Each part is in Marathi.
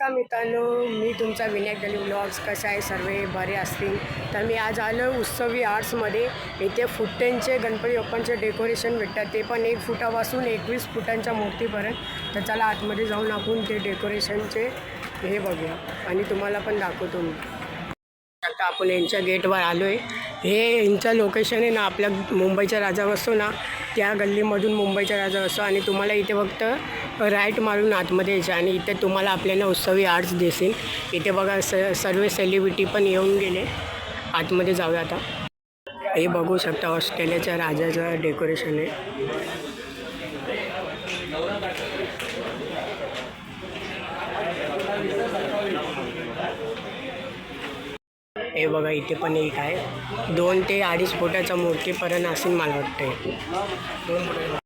नमस्कार मित्रांनो मी तुमचा विनायक गली ब्लॉग्स कसा आहे? सर्व बरे असतील? तर मी आज आलो उत्सवी आर्ट्समध्ये इथे फुट्ट्यांचे गणपती बाप्पांचे डेकोरेशन भेटतात. ते पण एक फुटापासून एकवीस फुटांच्या मूर्तीपर्यंत. तर चला आतमध्ये जाऊन आपण ते डेकोरेशनचे हे बघूया. आणि तुम्हाला पण दाखवतो मी. आता आपण यांच्या गेटवर आलो आहे हे यांचं लोकेशन आहे ना आपल्या मुंबईच्या राजा असतो ना त्या गल्लीमधून मुंबईच्या राजा असतो. आणि तुम्हाला इथे फक्त राईट मारून आतमध्ये यायचं आणि इथे तुम्हाला आपल्याला उत्सवी आर्ट्स दिसेल. इथे बघा स सर्व सेलिब्रिटी पण येऊन गेले. आतमध्ये जाऊया आता. हे बघू शकता ऑस्ट्रेलियाच्या राजाचं डेकोरेशन आहे. हे बघा इथे पण एक आहे. दोन ते अडीच फुटाच्या मूर्तीपर्यंत असेल मला वाटते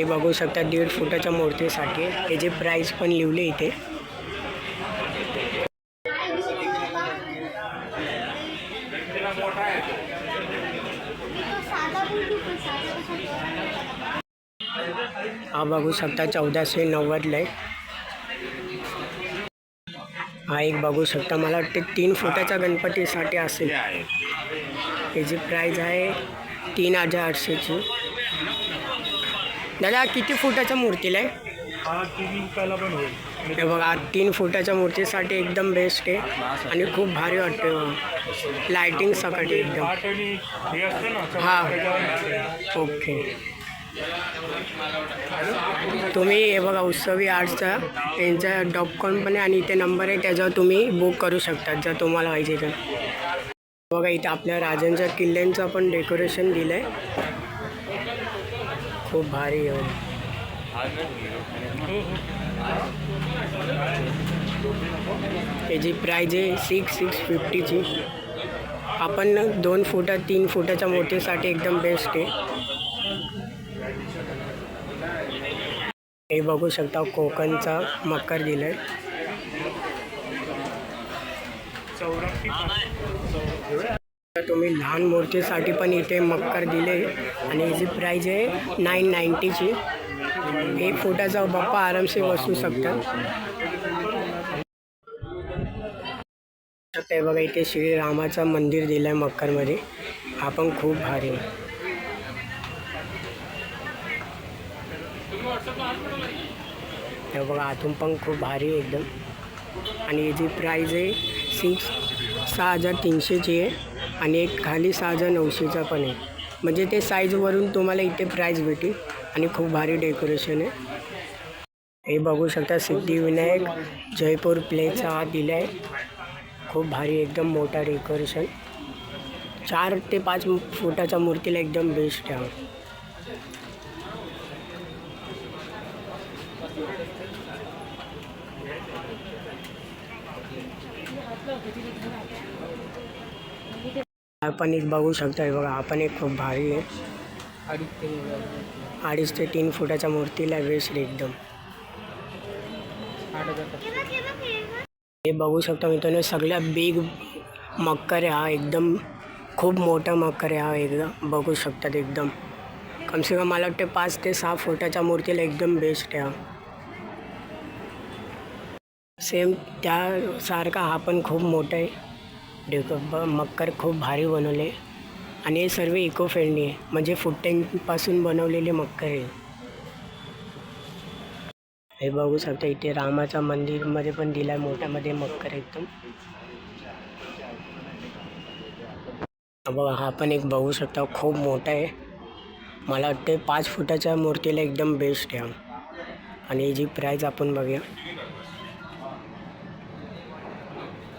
हे बघू शकता दीड फुटाच्या मूर्तीसाठी. त्याची प्राईस पण लिहिले इथे. हा बघू शकता चौदाशे नव्वदला आहे. हा एक बघू शकता. मला वाटते तीन फुटाच्या गणपतीसाठी असेल. त्याची प्राईज आहे तीन हजार आठशेची. दादा किती फुटाच्या मूर्तीला आहे? हा तीन रुपयाला पण होईल. हे बघा तीन फुटाच्या मूर्तीसाठी एकदम बेस्ट आहे. आणि खूप भारी वाटते बघा. लायटिंग सकट एकदम. आठ आणि हे असते ना हा. त्याच्यावर. ओके तुम्ही हे बघा उत्सवी आर्ट्सचा यांचा डॉट कॉम पण आहे आणि इथे नंबर आहे त्याच्यावर तुम्ही बुक करू शकता जर तुम्हाला पाहिजे तर. बघा इथे आपल्या राजांच्या किल्ल्यांचं पण डेकोरेशन दिलं आहे खूप भारी आहे. त्याची प्राईज आहे सिक्स सिक्स फिफ्टीची आपण दोन फुटा तीन फुटाच्या मोठीसाठी एकदम बेस्ट आहे. हे बघू शकता कोकणचा मकर दिलं चौऱ्याऐंशी तुम्ही लहान मूर्तीसाठी पण इथे मक्कर दिले. आणि याची प्राईज आहे नाईन नाईन्टीची एक फुटाचा बाप्पा आरामसे बसू शकतात ते बघा इथे श्रीरामाचं मंदिर दिलं आहे मक्करमध्ये. हा पण खूप भारी आहे. हे बघा आतून पण खूप भारी आहे एकदम. आणि याची प्राईज आहे सिक्स सहा हजार तीनशेची आहे. आणि एक खाली सहा हजार नऊशेचा पण आहे. म्हणजे ते साईजवरून तुम्हाला इथे प्राईज भेटेल आणि खूप भारी डेकोरेशन आहे. हे बघू शकता सिद्धिविनायक जयपूर प्लेचा हा दिला आहे खूप भारी एकदम मोठा डेकोरेशन चार ते पाच फुटाच्या मूर्तीला एकदम बेस्ट आहे. आपण एक बघू शकता हे बघा आपण एक खूप भारी आहे. अडीच ते तीन फुटाच्या मूर्तीला वेस्ट आहे एकदम. हे बघू शकता मित्रांनो सगळ्या बिग मक्कर हा एकदम खूप मोठा मक्कर हा एकदम बघू शकतात एकदम. कमसे कम मला वाटते पाच ते सहा फुटाच्या मूर्तीला एकदम बेस्ट आहे हा. सेम त्यासारखा हा पण खूप मोठा आहे. डेको मक्कर खूप भारी बनवले. आणि हे सर्व इको फ्रेंडली आहे. म्हणजे फुट्ट्यांपासून बनवलेले मक्कर आहे हे बघू शकता इथे रामाच्या मंदिरमध्ये पण दिला आहे मोठ्यामध्ये मक्कर एकदम. बघा हा पण एक बघू शकता खूप मोठा आहे. मला वाटते पाच फुटाच्या मूर्तीला एकदम बेस्ट आहे आणि जी प्राईज आपण बघूया.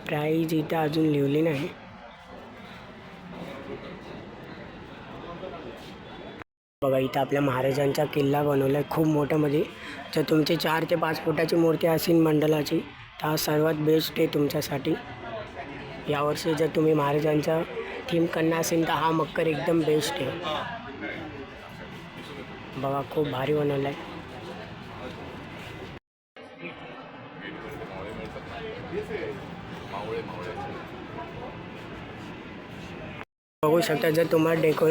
प्राईज इथं अजून लिहिली नाही. बघा इथं आपल्या महाराजांचा किल्ला बनवला आहे खूप मोठ्यामध्ये म्हणजे, जर तुमची चार ते पाच फुटाची मूर्ती असेल मंडलाची तर हा सर्वात बेस्ट आहे तुमच्यासाठी. यावर्षी जर तुम्ही महाराजांचा थीम करणार असेल तर हा मक्कर एकदम बेस्ट आहे. बघा खूप भारी बनवला आहे बघू शकता जर तुम्हाला डेको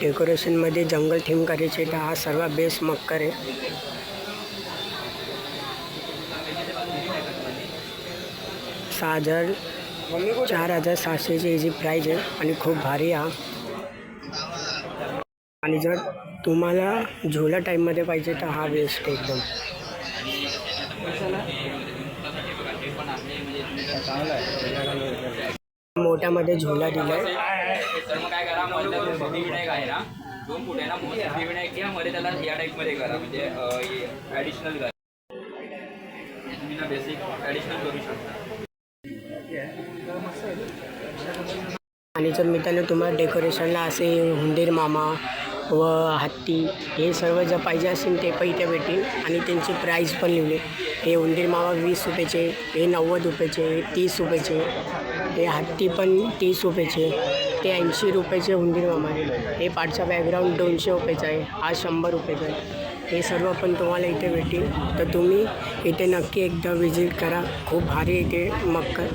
डेकोरेशनमध्ये जंगल थीम करायचे तर हा सर्वात बेस्ट मक्कर आहे. सहा हजार चार हजार सातशेची ह्याची प्राईज आहे आणि खूप भारी हा. आणि जर तुम्हाला झोला टाईममध्ये पाहिजे तर हा बेस्ट एकदम. मोठ्यामध्ये झोला दिला आहे तर मग काय करा मधला जो सिद्धिविनायक आहे ना दोन फूट आहे ना मोठं सिद्धिविनायक घ्या मध्ये त्याला या टाईपमध्ये करा म्हणजे ॲडिशनल करा. तुम्ही ना बेसिक ॲडिशनल करू शकता. आणि जर मित्रांनो तुम्हाला डेकोरेशनला असे हुंदीर मामा व हत्ती हे सर्व जर पाहिजे असेल ते पण इथे भेटेल आणि त्यांची प्राईस पण लिहिली हे उंदीर मावा वीस रुपयाचे हे नव्वद रुपयाचे हे तीस रुपयाचे हे हत्ती पण तीस रुपयाचे ते ऐंशी रुपयाचे उंदीर मामा आहे. हे पाठचा बॅकग्राऊंड दोनशे रुपयाचा आहे हा शंभर रुपयाचा आहे. हे सर्व पण तुम्हाला इथे भेटेल तर तुम्ही इथे नक्की एकदा विजिट करा. खूप भारी इथे मक्कर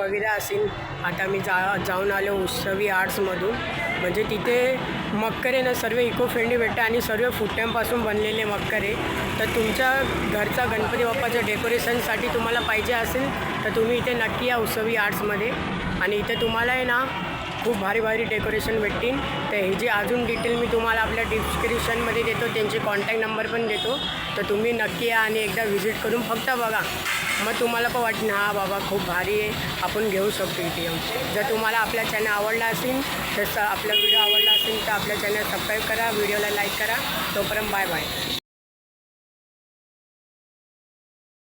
वगैरे असेल. आता मी जा जाऊन आलो उत्सवी आर्ट्समधून म्हणजे तिथे मक्करे ना सर्व इको फ्रेंडली भेटतं आणि सर्व फुट्ट्यांपासून बनलेले मक्करे. तर तुमच्या घरचा गणपती बाप्पाच्या डेकोरेशनसाठी तुम्हाला पाहिजे असेल तर तुम्ही इथे नक्की या उत्सवी आर्ट्समध्ये आणि इथे तुम्हाला आहे ना खूप भारी भारी डेकोरेशन भेटतील. तर हे जे अजून डिटेल मी तुम्हाला आपल्या डिस्क्रिप्शनमध्ये देतो त्यांचे कॉन्टॅक्ट नंबर पण देतो. तर तुम्ही नक्की या आणि एकदा व्हिजिट करून फक्त बघा. मग तुम्हाला पण वाटेल हा बाबा खूप भारी आहे आपण घेऊ शकतो इथे येऊन. जर तुम्हाला आपला चॅनल आवडला असेल तर आपला व्हिडिओ आवडला असेल तर आपल्या चॅनल सबस्क्राईब करा व्हिडिओला लाईक करा. तोपर्यंत बाय बाय